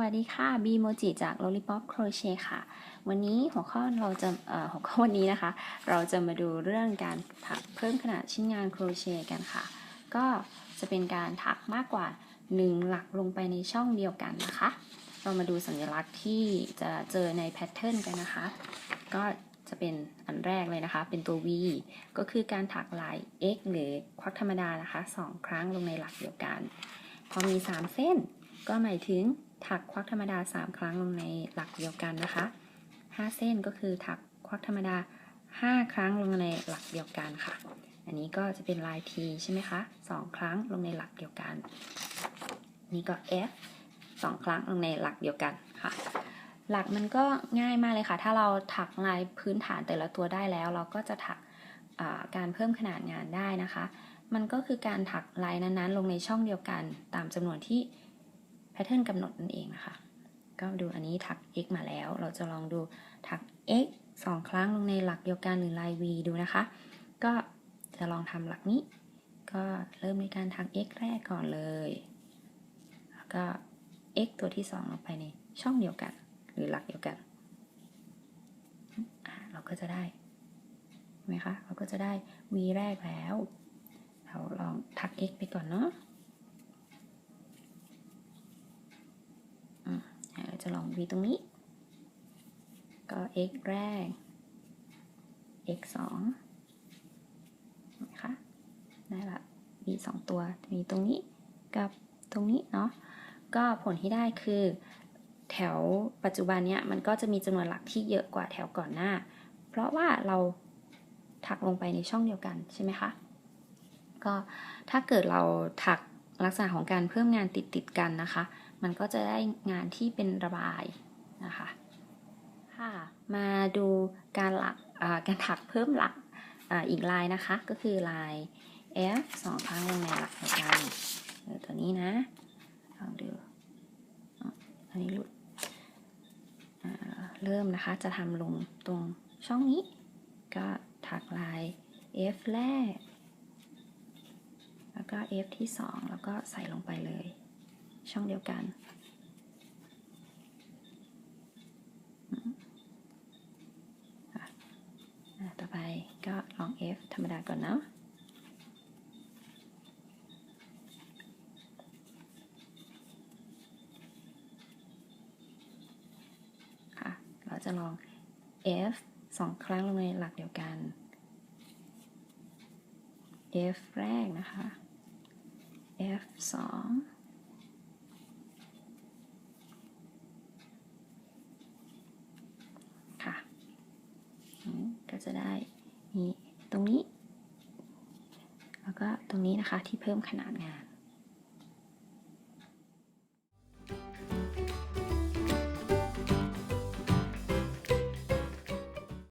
วัสดีค่ะบีโมจิจาก Lollipop Crochet ค่ะ วันนี้หัวข้อเราจะหัวข้อวันนี้นะคะ เราจะมาดูเรื่องการถักเพิ่มขนาดชิ้นงานโครเชต์กันค่ะ ก็จะเป็นการถักมากกว่า 1 หลักลงไปในช่องเดียวกันนะคะ เรามาดูสัญลักษณ์ที่จะเจอในแพทเทิร์นกันนะคะ ก็จะเป็นอันแรกเลยนะคะ เป็นตัว V ก็คือการถักลาย X หรือควักธรรมดานะคะ 2 ครั้งลงในหลักเดียวกัน พอมี 3 เส้นก็หมายถึง ถักควักธรรมดา 3 ครั้งลงในหลักเดียวกันนะคะ 5 เส้นก็คือถักควักธรรมดา 5 ครั้งลงในหลักเดียวกันค่ะ อันนี้ก็จะเป็นลาย T ใช่ไหมคะ 2 ครั้งลงในหลักเดียวกัน นี่ก็ F 2 ครั้งลงในหลักเดียวกันค่ะ หลักมันก็ง่ายมากเลยค่ะ ถ้าเราถักลายพื้นฐานแต่ละตัวได้แล้ว เราก็จะถักการเพิ่มขนาดงานได้นะคะ มันก็คือการถักลายนั้นๆ ลงในช่องเดียวกันตามจำนวนที่ แพทเทิร์นกำหนดนั่นเองนะคะ ก็ดูอันนี้ถัก x มาแล้ว เราจะลองดูถัก x สองครั้งลงในหลักเดียวกันหรือลาย v ดูนะคะ ก็จะลองทำหลักนี้ ก็เริ่มในการถัก x แรกก่อนเลย แล้วก็ x ตัวที่ 2 ลงไปในช่องเดียวกัน หรือหลักเดียวกัน เราก็จะได้ไหมคะ เราก็จะได้ v แรกแล้ว เราลองถัก x ไปก่อนเนาะอืมอะเรา จะลอง v ตรงนี้ ก็ x แรก x สองเห็นไหมคะ ได้ละ v สองตัว มีตรงนี้กับตรงนี้เนาะ ก็ผลที่ได้คือ แถวปัจจุบันเนี้ยมันก็จะมีจำนวนหลักที่เยอะกว่าแถวก่อนหน้า เพราะว่าเราถักลงไปในช่องเดียวกันใช่ไหมคะ ก็ถ้าเกิดเราถักลักษณะของการเพิ่มงานติดติดกันนะคะ มันก็จะได้งานที่เป็นระบายนะคะค่ะมาดูการหลักการถักเพิ่มหลักออีกลายนะคะ ก็คือลาย F สองครั้งลงในหลักเดียวกันตัวนี้นะลองดูอันนี้หลุดเริ่มนะคะจะทำลงตรงช่องนี้ ก็ถักลาย F แรก แล้วก็ F ที่ 2 แล้วก็ใส่ลงไปเลย ช่องเดียวกัน ต่อไปก็ลอง F ธรรมดาก่อนเนาะเราจะลอง F สองครั้งลงในหลักเดียวกัน F แรกนะคะ F สอง ก็จะได้นี่ตรงนี้ แล้วก็ตรงนี้นะคะที่เพิ่มขนาดงาน